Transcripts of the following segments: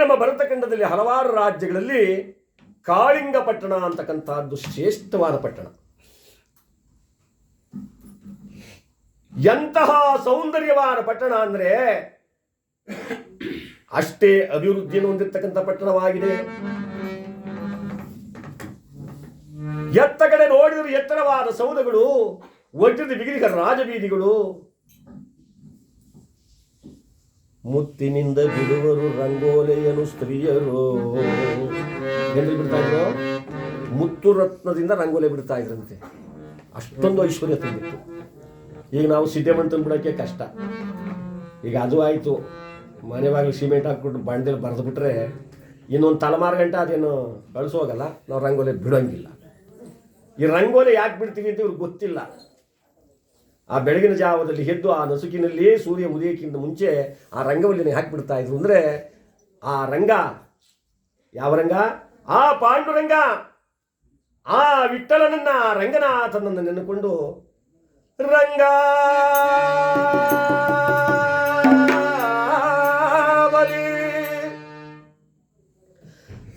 ನಮ್ಮ ಭರತಖಂಡದಲ್ಲಿ ಹಲವಾರು ರಾಜ್ಯಗಳಲ್ಲಿ ಕಾಳಿಂಗ ಪಟ್ಟಣ ಅಂತಕ್ಕಂಥದ್ದು ಶ್ರೇಷ್ಠವಾದ ಪಟ್ಟಣ. ಎಂತಹ ಸೌಂದರ್ಯವಾದ ಪಟ್ಟಣ ಅಂದ್ರೆ ಅಷ್ಟೇ ಅಭಿವೃದ್ಧಿಯನ್ನು ಹೊಂದಿರತಕ್ಕಂಥ ಪಟ್ಟಣವಾಗಿದೆ. ಎತ್ತ ಕಡೆ ನೋಡಿದರೆ ಎತ್ತರವಾದ ಸೌಧಗಳು, ವಜ್ರದ ಬಿಗಿರಿಗ ರಾಜಬೀದಿಗಳು ಮುತ್ತಿನಿಂದ ಬಿಡುವರು ರಂಗೋಲೆಯನು ಸ್ತ್ರೀಯರು. ಎಲ್ಲಿ ಬಿಡ್ತಾ ಇದ್ರು? ಮುತ್ತು ರತ್ನದಿಂದ ರಂಗೋಲೆ ಬಿಡ್ತಾ ಇದ್ರಂತೆ. ಅಷ್ಟೊಂದು ಐಶ್ವರ್ಯ ತುಂಬಿತ್ತು. ಈಗ ನಾವು ಸಿದ್ದೆಮಂತನ್ ಬಿಡೋಕ್ಕೆ ಕಷ್ಟ. ಈಗ ಅದು ಆಯಿತು. ಮನೆ ಬಾಗಿಲು ಸಿಮೆಂಟ್ ಹಾಕ್ಬಿಟ್ಟು ಬಂಡೆಲ್ ಬರೆದು ಬಿಟ್ರೆ ಇನ್ನೊಂದು ತಲೆಮಾರು ಗಂಟೆ ಅದೇನು ಕಳಿಸೋಗಲ್ಲ ನಾವು ರಂಗೋಲಿ ಬಿಡೋಂಗಿಲ್ಲ. ಈ ರಂಗೋಲಿ ಯಾಕೆ ಬಿಡ್ತೀವಿ ಅಂತ ಇವ್ರಿಗೆ ಗೊತ್ತಿಲ್ಲ. ಆ ಬೆಳಗಿನ ಜಾವದಲ್ಲಿ ಎದ್ದು ಆ ನಸುಕಿನಲ್ಲಿ ಸೂರ್ಯ ಉದಯಕ್ಕಿಂತ ಮುಂಚೆ ಆ ರಂಗವಲ್ಲಿನ ಹಾಕಿಬಿಡ್ತಾ ಇದ್ರು ಅಂದರೆ ಆ ರಂಗ, ಯಾವ ರಂಗ? ಆ ಪಾಂಡುರಂಗ. ಆ ವಿಠಲನನ್ನ ರಂಗನಾಥನನ್ನು ನೆನೆಕೊಂಡು ರಂಗ.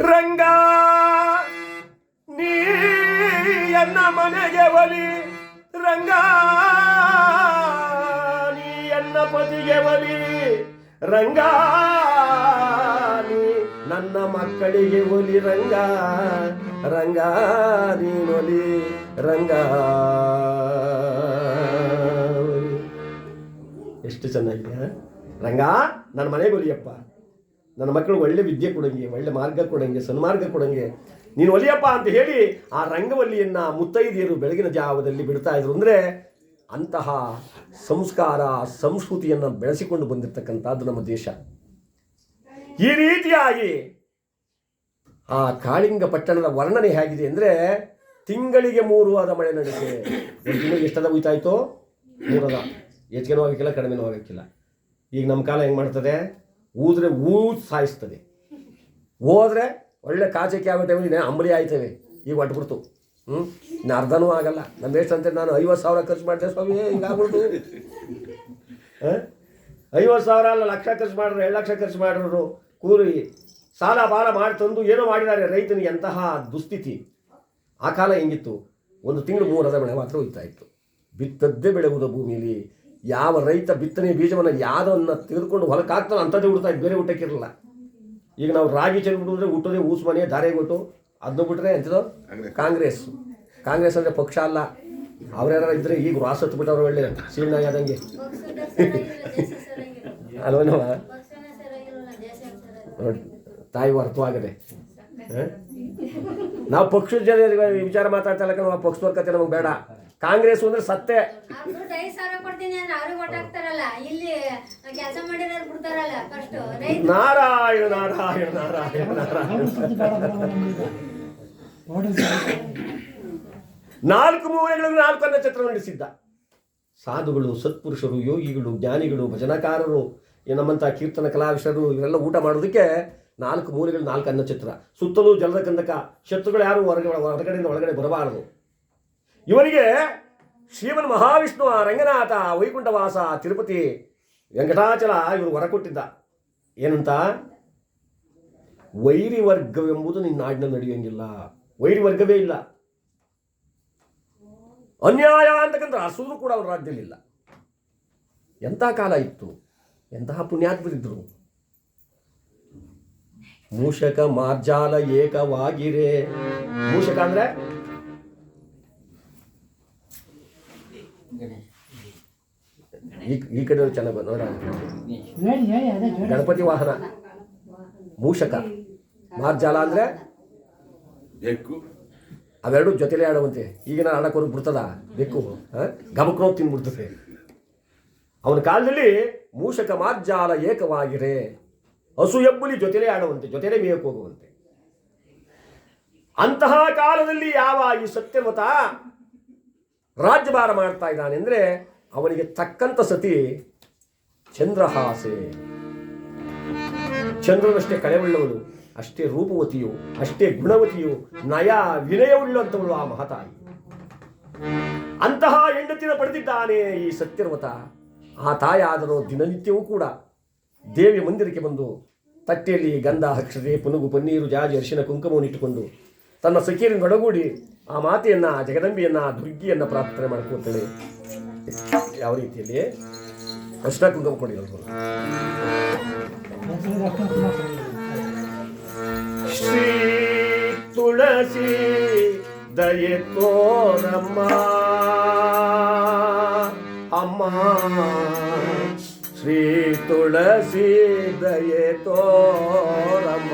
ರಂಗ, ನೀ ಮನೆಗೆ ಒಲಿ. ರಂಗ. ನೀ ಎನ್ನ ಪತಿಗೆ ಒಲಿ. ರಂಗ ನೀ ನನ್ನ ಮಕ್ಕಳಿಗೆ ಒಲಿ ರಂಗ. ರಂಗ ನೀನೊಲಿ, ರಂಗ. ಎಷ್ಟು ಚೆನ್ನಾಗಿದೆ? ರಂಗ, ನನ್ನ ಮನೆಗೆ ಒಲಿಯಪ್ಪ. ನನ್ನ ಮಕ್ಕಳಿಗೆ ಒಳ್ಳೆ ವಿದ್ಯೆ ಕೊಡಂಗೆ, ಒಳ್ಳೆ ಮಾರ್ಗ ಕೊಡಂಗೆ, ಸನ್ಮಾರ್ಗ ಕೊಡಂಗೆ. ನೀನು ಒಲಿಯಪ್ಪ ಅಂತ ಹೇಳಿ ಆ ರಂಗವಲ್ಲಿಯನ್ನು ಮುತ್ತೈದೆಯರು ಬೆಳಗಿನ ಜಾವದಲ್ಲಿ ಬಿಡ್ತಾ ಇದ್ರು ಅಂದರೆ ಅಂತಹ ಸಂಸ್ಕಾರ, ಸಂಸ್ಕೃತಿಯನ್ನು ಬೆಳೆಸಿಕೊಂಡು ಬಂದಿರತಕ್ಕಂಥದ್ದು ನಮ್ಮ ದೇಶ. ಈ ರೀತಿಯಾಗಿ ಆ ಕಾಳಿಂಗ ಪಟ್ಟಣದ ವರ್ಣನೆ ಹೇಗಿದೆ ಅಂದರೆ ತಿಂಗಳಿಗೆ ಮೂರು ಆದ ಮಳೆ ನಡೆಸಿ ಒಂದು ತಿಂಗಳಿಗೆ ಎಷ್ಟದ ಹೋಯ್ತಾಯ್ತು ಮೂರದ ಹೆಚ್ಚಿಗೆನೂ ಆಗೋಕ್ಕಿಲ್ಲ ಕಡಿಮೆನೂ ಆಗಕ್ಕಿಲ್ಲ ಈಗ ನಮ್ಮ ಕಾಲ ಹೆಂಗೆ ಮಾಡ್ತದೆ? ಊದ್ರೆ ಊದ್ ಸಾಯಿಸ್ತದೆ. ಹೋದ್ರೆ ಒಳ್ಳೆ ಕಾಚಕ್ಕೆ ಆಗೋ ಟೈಮಲ್ಲಿ ಅಂಬಲಿ ಆಯ್ತವೆ. ಈಗ ಹೊಟ್ಬಿಡ್ತು ಹ್ಞೂ ಇನ್ನು ಅರ್ಧನೂ ಆಗಲ್ಲ. ನಮ್ಮ ಎಷ್ಟು ಅಂತ ನಾನು ಐವತ್ತು ಸಾವಿರ ಖರ್ಚು ಮಾಡಿದೆ ಸ್ವಾಮಿ ಹಿಂಗಾಗ್ಬಿಡ್ತು ಹಾಂ? ಐವತ್ತು ಸಾವಿರ ಅಲ್ಲ, ಲಕ್ಷ ಖರ್ಚು ಮಾಡಿದ್ರು, ಎರಡು ಲಕ್ಷ ಖರ್ಚು ಮಾಡಿದ್ರು. ಕೂರಿ ಸಾಲ ಬಾಲ ಮಾಡಿ ತಂದು ಏನೋ ಮಾಡಿದ್ದಾರೆ ರೈತನಿಗೆ ಎಂತಹ ದುಸ್ಥಿತಿ. ಆ ಕಾಲ ಹೆಂಗಿತ್ತು? ಒಂದು ತಿಂಗಳು ಹದ ಬೆಳೆ ಮಾತ್ರ ಹೋಗ್ತಾ ಇತ್ತು. ಬಿತ್ತದ್ದೇ ಬೆಳೆಯುವುದು ಭೂಮಿಯಲ್ಲಿ ಯಾವ ರೈತ ಬಿತ್ತನೆ ಬೀಜವನ್ನು ಯಾವುದನ್ನು ತೆಗೆದುಕೊಂಡು ಹೊಲಕ್ಕೆ ಹಾಕ್ತಾನೆ ಅಂಥದ್ದೇ ಹುಡ್ತಾ ಇತ್ತು ಬೇರೆ ಊಟಕ್ಕಿರಲಿಲ್ಲ ಈಗ ನಾವು ರಾಗಿ ಚೆಲ್ಬಿಟ್ಟು ಬಿಡಿದ್ರೆ ಊಟದೇ ಊಸ್ ಮನೆ ಧಾರೆ ಕೊಟ್ಟು ಅದನ್ನ ಬಿಟ್ಟರೆ ಎಂಥದ್ದು ಕಾಂಗ್ರೆಸ್. ಕಾಂಗ್ರೆಸ್. ಅಂದರೆ ಪಕ್ಷ ಅಲ್ಲ. ಅವ್ರ್ಯಾರು ಇದ್ರೆ ಈಗ ರಾಸ ಬಿಟ್ಟವ್ರು ಒಳ್ಳೆ ಸೀಣ್ಣ ಆದಂಗೆ. ಅಲ್ವನವ ನೋಡಿ ತಾಯಿ ಅರ್ಥವಾಗದೆ? ನಾವು ಪಕ್ಷದ ಜನ ವಿಚಾರ ಮಾತಾಡ್ತಾ ಇಲ್ಲ ಪಕ್ಷದ ಆ ಪಕ್ಷದವ್ರ ಕತೆ ನಮಗೆ ಬೇಡ. ಕಾಂಗ್ರೆಸ್ ಅಂದ್ರೆ ಸತ್ತೆ. ನಾರಾಯಣ ನಾರಾಯಣ ನಾರಾಯಣ ನಾರಾಯಣ. ನಾಲ್ಕು ಮೂಲೆಗಳು ನಾಲ್ಕು ನಕ್ಷತ್ರ ನಡೆಸಿದ್ದ. ಸಾಧುಗಳು ಸತ್ಪುರುಷರು ಯೋಗಿಗಳು ಜ್ಞಾನಿಗಳು ಭಜನಕಾರರು ನಮ್ಮಂತ ನಮ್ಮಂಥ ಕೀರ್ತನ ಕಲಾವಿಷರು ಇವರೆಲ್ಲ ಊಟ ಮಾಡೋದಕ್ಕೆ ನಾಲ್ಕು ಮೂಲೆಗಳು ನಾಲ್ಕು ಅನ್ನ ಚಿತ್ರ ಸುತ್ತಲೂ ಜಲದ ಕಂದಕ. ಶತ್ರುಗಳು ಯಾರು ಹೊರಗಡೆ ಹೊರಗಡೆಯಿಂದ ಒಳಗಡೆ ಬರಬಾರದು. ಇವನಿಗೆ ಶ್ರೀಮನ್ ಮಹಾವಿಷ್ಣು ರಂಗನಾಥ ವೈಕುಂಠವಾಸ ತಿರುಪತಿ ವೆಂಕಟಾಚಲ ಇವರು ಹೊರ ಕೊಟ್ಟಿದ್ದ ಏನಂತ? ವೈರಿ ವರ್ಗವೆಂಬುದು ನಿನ್ನ ನಾಡಿನಲ್ಲಿ ನಡೆಯಂಗಿಲ್ಲ ವೈರಿ ವರ್ಗವೇ ಇಲ್ಲ. ಅನ್ಯಾಯ ಅಂತಕ್ಕಂಥ ಹಸುರು ಕೂಡ ಅವನ ರಾಜ್ಯದಲ್ಲಿಲ್ಲ. ಎಂಥ ಕಾಲ ಇತ್ತು? ಎಂತಹ ಪುಣ್ಯಾತ್ಮರಿದ್ದರು ಮೂಷಕ ಮಾರ್ಜಾಲ ಏಕವಾಗಿರೇ. ಮೂಷಕ ಅಂದ್ರೆ? ಈ ಈ ಕಡೆ ಚೆನ್ನಾಗಿ ನೋಡ ಗಣಪತಿ ವಾಹನ. ಮೂಷಕ. ಮಾರ್ಜಾಲ ಅಂದ್ರೆ? ಬೆಕ್ಕು. ಅವೆರಡು ಜೊತೆಲೇ ಆಡುವಂತೆ. ಈಗಿನ ಆಡಕ್ಕೆ ಹೊರಗೆ ಬಿಡ್ತದ? ಬೆಕ್ಕು. ಗಮಕ್ನೋಗಿ ತಿನ್ಬಿಡ್ತದೆ. ಅವನ ಕಾಲದಲ್ಲಿ ಮೂಷಕ ಮಾರ್ಜಾಲ ಏಕವಾಗಿರೆ. ಹಸು ಎಬ್ಬುಲಿ ಜೊತೆಲೇ ಆಡುವಂತೆ ಜೊತೆಲೇ ಮೇಯಕ್ಕೆ ಹೋಗುವಂತೆ. ಅಂತಹ ಕಾಲದಲ್ಲಿ ಯಾವ ಈ ಸತ್ಯಮತ ರಾಜ್ಯಭಾರ ಮಾಡ್ತಾ ಇದ್ದಾನೆ ಅಂದ್ರೆ ಅವನಿಗೆ ತಕ್ಕಂತ ಸತಿ ಚಂದ್ರಹಾಸೆ ಚಂದ್ರನಷ್ಟೇ ಕಳೆವುಳ್ಳವಳು ಅಷ್ಟೇ ರೂಪವತಿಯು, ಅಷ್ಟೇ ಗುಣವತಿಯು, ನಯ ವಿನಯವುಳ್ಳಂಥವಳು ಆ ಮಹತಾಯಿ. ಅಂತಹ ಹೆಂಡತಿನ ಪಡೆದಿದ್ದಾನೆ ಈ ಸತ್ಯರ್ವತ ಆ ತಾಯಾದರೂ ದಿನನಿತ್ಯವೂ ಕೂಡ ದೇವಿ ಮಂದಿರಕ್ಕೆ ಬಂದು ತಟ್ಟೆಯಲ್ಲಿ ಗಂಧ, ಅಕ್ಷತೆ, ಪುನುಗು, ಪನ್ನೀರು, ಜಾಜಿ, ಅರಿಶಿನ, ಕುಂಕುಮವನ್ನು ಇಟ್ಟುಕೊಂಡು ತನ್ನ ಸಖಿಯರನ್ನು ಒಡಗೂಡಿ ಆ ಮಾತೆಯನ್ನ, ಜಗದಂಬೆಯನ್ನ, ದುರ್ಗಿಯನ್ನು ಪ್ರಾರ್ಥನೆ ಮಾಡ್ಕೊಳ್ತಾಳೆ. ಯಾವ ರೀತಿಯಲ್ಲಿ? ಅಷ್ಟ ಕುಂಕುಮ ಕೊಡಿರೋದು ಶ್ರೀ ತುಳಸಿ ದಯೆ ತೋರಮ್ಮ. ಅಮ್ಮ ಶ್ರೀ ತುಳಸಿ ದಯೆ ತೋರಮ್ಮ.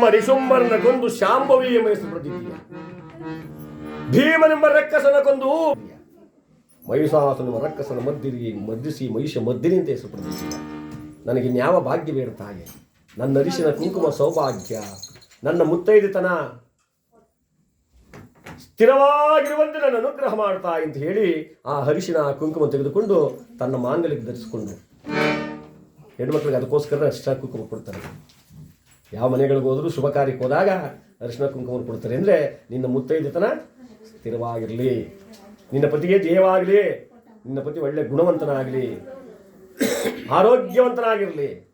ಸುಮ್ಮರಿ ರಿಷುಂಬರನ ಕೊಂದು ಶಾಂಭವಿ ಎಂಬ ಹೆಸರು ಪಡೆದಿದ್ದೀಯ? ಭೀಮನೆಂಬ ರಕ್ಕಸನ ಕೊಂದು ಮಹಿಷಾಸನ ರಕ್ಕಸನ ಮದ್ದಿರಿ, ಮದ್ದಿಸಿ, ಮಹಿಷ ಮದ್ದಿರಿ ಅಂತ ಹೆಸರು ಪಡೆದಿದ್ದೀಯ? ನನಗೆ ನ್ಯಾವ ಭಾಗ್ಯ ಬೇಡ ಹಾಗೆ? ನನ್ನ ಅರಿಶಿನ ಕುಂಕುಮ ಸೌಭಾಗ್ಯ, ನನ್ನ ಮುತ್ತೈದೆತನ ಸ್ಥಿರವಾಗಿರುವಂತೆ ನನ್ನ ಅನುಗ್ರಹ ಮಾಡ್ತಾ ಅಂತ ಹೇಳಿ ಆ ಹರಿಶಿನ ಕುಂಕುಮ ತೆಗೆದುಕೊಂಡು ತನ್ನ ಮಾಂಗಲ್ಯಕ್ಕೆ ಧರಿಸಿಕೊಂಡು. ಹೆಣ್ಮಕ್ಳಿಗೆ ಅದಕ್ಕೋಸ್ಕರ ಅಷ್ಟ ಕುಂಕುಮ ಕೊಡ್ತಾರೆ. ಯಾವ ಮನೆಗಳಿಗೆ ಹೋದರೂ ಶುಭ ಕಾರ್ಯಕ್ಕೆ ಹೋದಾಗ ಅರಿಶಿನ ಕುಂಕುಮ ಕೊಡ್ತಾರೆ ಅಂದರೆ ನಿನ್ನ ಮುತ್ತೈದೆತನ ಸ್ಥಿರವಾಗಿರಲಿ. ನಿನ್ನ ಪತಿಗೆ ಜಯವಾಗಲಿ. ನಿನ್ನ ಪತಿ ಒಳ್ಳೆ ಗುಣವಂತನಾಗಲಿ. ಆರೋಗ್ಯವಂತನಾಗಿರಲಿ.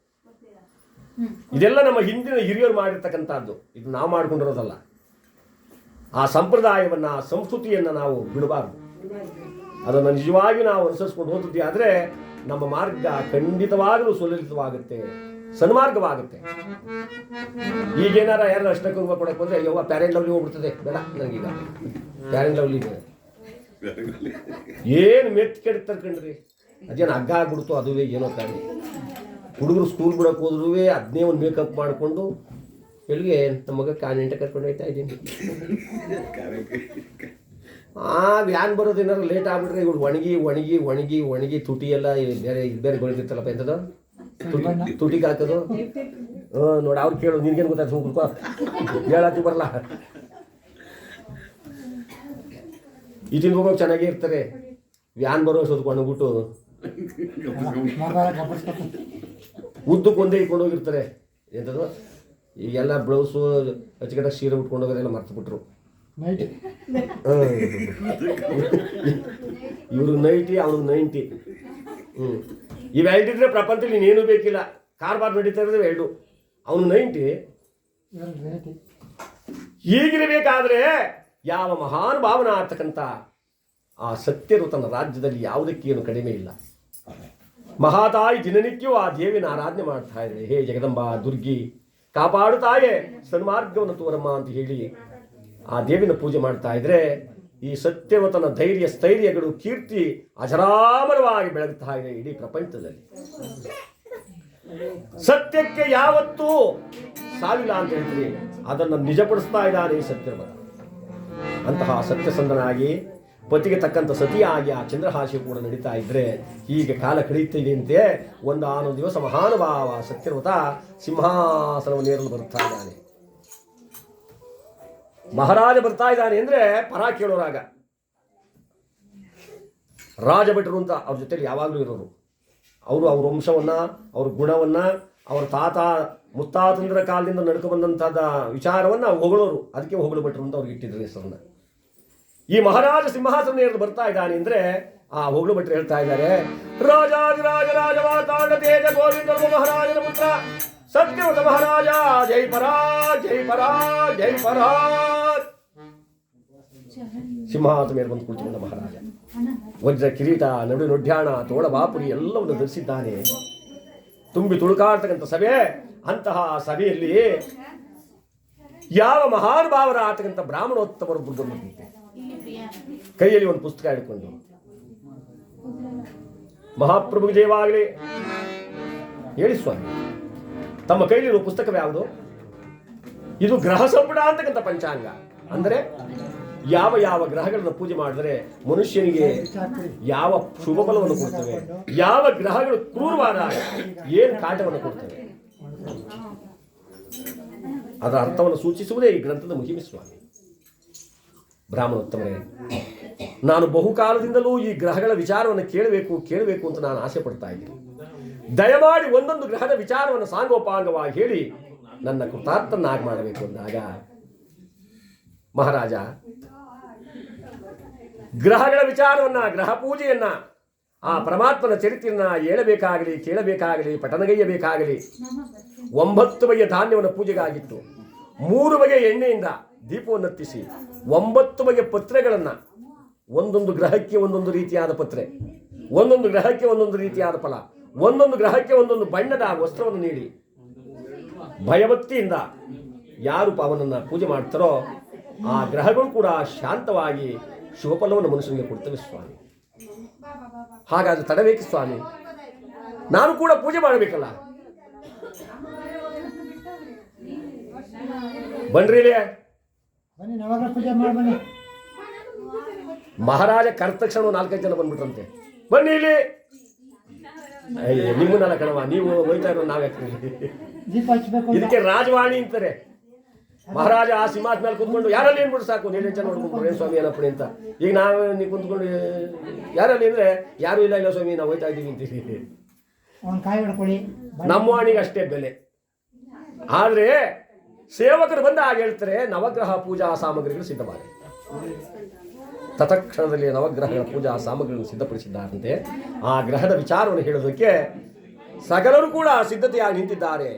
ಇದೆಲ್ಲ ನಮ್ಮ ಹಿಂದಿನ ಹಿರಿಯರು ಮಾಡಿರ್ತಕ್ಕಂಥದ್ದು. ಇದು ನಾವು ಮಾಡ್ಕೊಂಡಿರೋದಲ್ಲ. ಆ ಸಂಪ್ರದಾಯವನ್ನು, ಆ ಸಂಸ್ಕೃತಿಯನ್ನು ನಾವು ಬಿಡಬಾರ್ದು. ಅದನ್ನು ನಿಜವಾಗಿ ನಾವು ಅನುಸರಿಸ್ಕೊಂಡು ಹೋಗ್ತಿದ್ವಿ ಆದರೆ ನಮ್ಮ ಮಾರ್ಗ ಖಂಡಿತವಾಗಲೂ ಸುಲಲಿತವಾಗುತ್ತೆ. ಸನ್ಮಾರ್ಗವಾಗುತ್ತೆ. ಈಗೇನಾರ ಯಾರು ಅಷ್ಟ ಹೋಗ್ಬೇಕು ಕೊಡಕ್ಕೆ ಬಂದ್ರೆ ಯವ್ವ ಪ್ಯಾರೆಂಟ್ ಲವ್ಲಿ ಹೋಗ್ಬಿಡ್ತದೆ. ಬೇಡ ನನಗೀಗ ಪ್ಯಾರೆಂಟ್ ಲವ್ಲಿ ಏನು ಮೆತ್ ಕೆಡ್ತಾರೆ ಕಣ್ರಿ. ಅದೇನು ಹಗ್ಗ ಆಗ್ಬಿಡ್ತು ಅದುವೇ ಏನೋ ಕಾರಣ ಹುಡುಗರು ಸ್ಕೂಲ್ ಬಿಡಕ್ಕೆ ಹೋದ್ರೂ ಅದನ್ನೇ ಒಂದು ಮೇಕಪ್ ಮಾಡಿಕೊಂಡು, ಎಲ್ಲಿಗೆ ನಮ್ಮ ಮಗ ಕಾನೆಂಟ ಕರ್ಕೊಂಡು ಹೋಗ್ತಾ ಇದ್ದೀನಿ. ಆ ವ್ಯಾನ್ ಬರೋದು ಏನಾರು ಲೇಟ್ ಆಗ್ಬಿಟ್ರೆ ಇವ್ರು ಒಣಗಿ ಒಣಗಿ ಒಣಗಿ ಒಣಗಿ ತುಟಿ ಎಲ್ಲ ಬೇರೆ ಬೇರೆ ಗೊಳಿತಿರ್ತಲ್ಲಪ್ಪ ಎಂಥದ್ದು? ತುಟಿ ಹಾಕೋದು ಹ್ಞೂ ನೋಡಿ ಅವ್ರು ಕೇಳು ನಿನ್ಗೇನು ಗೊತ್ತಾಯ್ತು ಸುಮ್ಮ ಕೂತ್ಕೋ. ಹೇಳತ್ತಿ ಬರಲ್ಲ ಇಟ್ಟಿನ ಹೋಗೋಕೆ ಚೆನ್ನಾಗೇ ಇರ್ತಾರೆ. ವ್ಯಾನ್ ಬರೋ ಸೋದ್ಕೊಂಡು ಬಿಟ್ಟು ಉದ್ದಕ್ಕೆ ಒಂದೇ ಇಟ್ಕೊಂಡು ಹೋಗಿರ್ತಾರೆ. ಎಂಥದ್ದು ಈಗೆಲ್ಲ ಬ್ಲೌಸು ಅಚ್ಚುಕಟ್ಟಾಗಿ ಸೀರೆ ಉಟ್ಕೊಂಡು ಹೋಗೋದೆಲ್ಲ ಮರ್ತು ಬಿಟ್ರು ನೈಟ್ ಇವರು ನೈಂಟಿ ಅವ್ರಿಗೆ ನೈಂಟಿ. ಹ್ಞೂ ಇವೆರಡಿದ್ರೆ ಪ್ರಪಂಚದಲ್ಲಿ ಇನ್ನೇನು ಬೇಕಿಲ್ಲ. ಕಾರ್ಬಾರ್ ನಡೀತಾ ಇರೋದು ಎರಡು. ಅವನು ನೈಂಟಿ. ಈಗಿರಬೇಕಾದ್ರೆ ಯಾವ ಮಹಾನ್ ಭಾವನೆ ಆಗ್ತಕ್ಕಂಥ ಆ ಸತ್ಯರು ತನ್ನ ರಾಜ್ಯದಲ್ಲಿ ಯಾವುದಕ್ಕೇನು ಕಡಿಮೆ ಇಲ್ಲ. ಮಹಾತಾಯಿ ದಿನನಿತ್ಯವೂ ಆ ದೇವಿನ ಆರಾಧನೆ ಮಾಡ್ತಾ ಇದ್ದಾರೆ ಹೇ ಜಗದಂಬ ದುರ್ಗಿ, ಕಾಪಾಡು ತಾಯೇ, ಸನ್ಮಾರ್ಗವನ್ನು ತೋರಮ್ಮ ಅಂತ ಹೇಳಿ ಆ ದೇವಿನ ಪೂಜೆ ಮಾಡ್ತಾ ಇದ್ರೆ ಈ ಸತ್ಯವತನ ಧೈರ್ಯ, ಸ್ಥೈರ್ಯಗಳು, ಕೀರ್ತಿ ಅಜರಾಮರವಾಗಿ ಬೆಳಗುತ್ತಾ ಇದೆ ಇಡೀ ಪ್ರಪಂಚದಲ್ಲಿ. ಸತ್ಯಕ್ಕೆ ಯಾವತ್ತೂ ಸಾವಿಲ್ಲ ಅಂತ ಹೇಳ್ತೀವಿ ಅದನ್ನು ನಿಜಪಡಿಸ್ತಾ ಇದ್ದಾನೆ ಈ ಸತ್ಯವತ ಅಂತಹ ಸತ್ಯಸಂಧನಾಗಿ ಪತಿಗೆ ತಕ್ಕಂಥ ಸತಿಯಾಗಿ ಆ ಚಂದ್ರಹಾಸಿ ಕೂಡ ನಡೀತಾ ಇದ್ರೆ ಹೀಗೆ ಕಾಲ ಕಳೆಯುತ್ತಿದೆಯಂತೆ ಒಂದು ಆನೊಂದು ದಿವಸ ಮಹಾನುಭಾವ ಸತ್ಯವತ ಸಿಂಹಾಸನವನ್ನು ಏರಲು ಬರುತ್ತಾ ಇದ್ದಾನೆ. ಮಹಾರಾಜ ಬರ್ತಾ ಇದ್ದಾನೆ ಅಂದ್ರೆ ಪರ ಕೇಳೋರಾಗ ರಾಜ ಭಟ್ರು ಅಂತ ಅವ್ರ ಜೊತೆಲಿ ಯಾವಾಗಲೂ ಇರೋರು. ಅವರು ಅವ್ರ ವಂಶವನ್ನ, ಅವ್ರ ಗುಣವನ್ನ, ಅವ್ರ ತಾತ ಮುತ್ತಾತಂದ್ರ ಕಾಲದಿಂದ ನಡ್ಕೊ ಬಂದಂಥದ್ದು ವಿಚಾರವನ್ನ ಹೊಗಳೋರು. ಅದಕ್ಕೆ ಹೊಗಳು ಭಟ್ರು ಅಂತ ಅವ್ರಿಗೆ ಇಟ್ಟಿದ್ರು ಹೆಸರನ್ನ. ಈ ಮಹಾರಾಜ ಸಿಂಹಾಸನ ಏರಲು ಬರ್ತಾ ಇದ್ದಾನೆ ಅಂದ್ರೆ ಆ ಹೊಗಳು ಭಟ್ರು ಹೇಳ್ತಾ ಇದ್ದಾರೆ ರಾಜಾದಿರಾಜ ರಾಜ ಗೋವಿಂದ ಮಹಾರಾಜನ ಪುತ್ರ ಸತ್ಯವತ ಮಹಾರಾಜ, ಜೈ ಪರಾ ಜೈ ಪರಾ, ಜೈ ಪರಾಜ್ ಸಿಂಹಾಸನ ಮೇಲೆ ಬಂದು ಕುಳಿತುಕೊಂಡ ಮಹಾರಾಜ. ವಜ್ರ ಕಿರೀಟ, ನಡು ನೊಡ್ಯಾಣ, ತೋಳ ಬಾಪುರಿ ಎಲ್ಲವನ್ನು ಧರಿಸಿದ್ದಾನೆ ತುಂಬಿ ತುಳುಕಾಡ್ತಕ್ಕಂಥ ಸಭೆ, ಅಂತಹ ಸಭೆಯಲ್ಲಿ ಯಾವ ಮಹಾನುಭಾವರ ಆತಕ್ಕಂಥ ಬ್ರಾಹ್ಮಣೋತ್ತಮರೊಬ್ಬರು ಬಂದಂತೆ ಕೈಯಲ್ಲಿ ಒಂದು ಪುಸ್ತಕ ಹಿಡ್ಕೊಂಡು ಮಹಾಪ್ರಭು ದೇವಾಗಲಿ ಹೇಳಿ ಸ್ವಾಮಿ, ತಮ್ಮ ಕೈಲಿರುವ ಪುಸ್ತಕವೇ ಯಾವುದು ಇದು ಗ್ರಹ ಸಂಪುಟ ಅಂತಕ್ಕಂಥ ಪಂಚಾಂಗ. ಅಂದರೆ ಯಾವ ಯಾವ ಗ್ರಹಗಳನ್ನು ಪೂಜೆ ಮಾಡಿದರೆ ಮನುಷ್ಯನಿಗೆ ಯಾವ ಶುಭ ಫಲವನ್ನು ಕೊಡ್ತವೆ? ಯಾವ ಗ್ರಹಗಳು ಕ್ರೂರವಾದ ಏನು ಕಾಟವನ್ನು ಕೊಡ್ತವೆ? ಅದರ ಅರ್ಥವನ್ನು ಸೂಚಿಸುವುದೇ ಈ ಗ್ರಂಥದ ಮುಹಿಮೆ ಸ್ವಾಮಿ. ಬ್ರಾಹ್ಮಣೋತ್ತಮರೇ, ನಾನು ಬಹುಕಾಲದಿಂದಲೂ ಈ ಗ್ರಹಗಳ ವಿಚಾರವನ್ನು ಕೇಳಬೇಕು ಕೇಳಬೇಕು ಅಂತ ನಾನು ಆಸೆ ಪಡ್ತಾ ಇದ್ದೀನಿ. ದಯಮಾಡಿ ಒಂದೊಂದು ಗ್ರಹದ ವಿಚಾರವನ್ನು ಸಾಂಗೋಪಾಂಗವಾಗಿ ಹೇಳಿ ನನ್ನ ಕೃತಾರ್ಥನಾಗಿ ಮಾಡಬೇಕು ಅಂದಾಗ, ಮಹಾರಾಜ ಗ್ರಹಗಳ ವಿಚಾರವನ್ನ, ಗ್ರಹ ಪೂಜೆಯನ್ನ, ಆ ಪರಮಾತ್ಮನ ಚರಿತ್ರೆಯನ್ನು ಹೇಳಬೇಕಾಗಲಿ, ಕೇಳಬೇಕಾಗಲಿ ಪಠನಗೈಯಬೇಕಾಗಲಿ ಒಂಬತ್ತು ಬಗೆಯ ಧಾನ್ಯವನ್ನು ಪೂಜೆಗಾಗಿತ್ತು. ಮೂರು ಬಗೆಯ ಎಣ್ಣೆಯಿಂದ ದೀಪವನ್ನು ಹತ್ತಿಸಿ, ಒಂಬತ್ತು ಬಗೆಯ ಪತ್ರೆಗಳನ್ನು, ಒಂದೊಂದು ಗ್ರಹಕ್ಕೆ ಒಂದೊಂದು ರೀತಿಯಾದ ಪತ್ರೆ, ಒಂದೊಂದು ಗ್ರಹಕ್ಕೆ ಒಂದೊಂದು ರೀತಿಯಾದ ಫಲ, ಒಂದೊಂದು ಗ್ರಹಕ್ಕೆ ಒಂದೊಂದು ಬಣ್ಣದ ವಸ್ತ್ರವನ್ನು ನೀಡಿ, ಭಯಭಕ್ತಿಯಿಂದ ಯಾರು ಪಾವನನ್ನ ಪೂಜೆ ಮಾಡ್ತಾರೋ ಆ ಗ್ರಹಗಳು ಕೂಡ ಶಾಂತವಾಗಿ ಶುಭಫಲವನ್ನು ಮನುಷ್ಯನಿಗೆ ಕೊಡ್ತವೆ ಸ್ವಾಮಿ. ಹಾಗಾದ್ರೆ ತಡಬೇಕು ಸ್ವಾಮಿ? ನಾನು ಕೂಡ ಪೂಜೆ ಮಾಡಬೇಕಲ್ಲ? ಬನ್ರಿ ಬನ್ನಿ ನವಗ್ರಹ ಪೂಜೆ ಮಾಡಿ ಮಹಾರಾಜ ಕರೆದ ತಕ್ಷಣ ನಾಲ್ಕೈದು ಜನ ಬಂದ್ಬಿಟ್ರಂತೆ. ಬನ್ನಿ ಇಲ್ಲಿ. ಅಯ್ಯ ನಿಮ್ಮನ್ನೆಲ್ಲ ಕಣವ ನೀವು ಹೋಯ್ತಾ ಇರೋ ನಾವೇ ದೀಪ ಹಚ್ಬೇಕು ಅಂತ. ಇದಕ್ಕೆ ರಾಜವಾಣಿ ಅಂತಾರೆ. ಮಹಾರಾಜ ಆ ಸಿಂಹಾಸ ಮೇಲೆ ಕುತ್ಕೊಂಡು ಯಾರಲ್ಲಿ ಏನ್ಬಿಟ್ಟು ಸಾಕು? ನೀನು ಜನ ನೋಡ್ಕೊಂಡು ಸ್ವಾಮಿ ಏನಪ್ಪಣಿ ಅಂತ. ಈಗ ನಾವು ನೀವು ಕುಂತ್ಕೊಂಡು ಯಾರಲ್ಲಿ ಅಂದ್ರೆ ಯಾರು ಇಲ್ಲ ಇಲ್ಲ ಸ್ವಾಮಿ ನಾವು ಹೋಯ್ತಾ ಇದ್ದೀವಿ ಅಂತೀವಿ. ನಮ್ಮ ವಾಣಿಗೆ ಅಷ್ಟೇ ಬೆಲೆ. ಆದರೆ ಸೇವಕರು ಬಂದ ಹಾಗೆ ಹೇಳ್ತಾರೆ ನವಗ್ರಹ ಪೂಜಾ ಸಾಮಗ್ರಿಗಳು ಸಿದ್ಧವಾಗಿದೆ. ತತಕ್ಷಣದಲ್ಲಿ ನವಗ್ರಹಗಳ ಪೂಜಾ ಸಾಮಗ್ರಿಗಳನ್ನು ಸಿದ್ಧಪಡಿಸಿದ್ದಾರಂತೆ. ಆ ಗ್ರಹದ ವಿಚಾರವನ್ನು ಹೇಳೋದಕ್ಕೆ ಸಕಲರು ಕೂಡ ಸಿದ್ಧತೆಯಾಗಿ ನಿಂತಿದ್ದಾರೆ.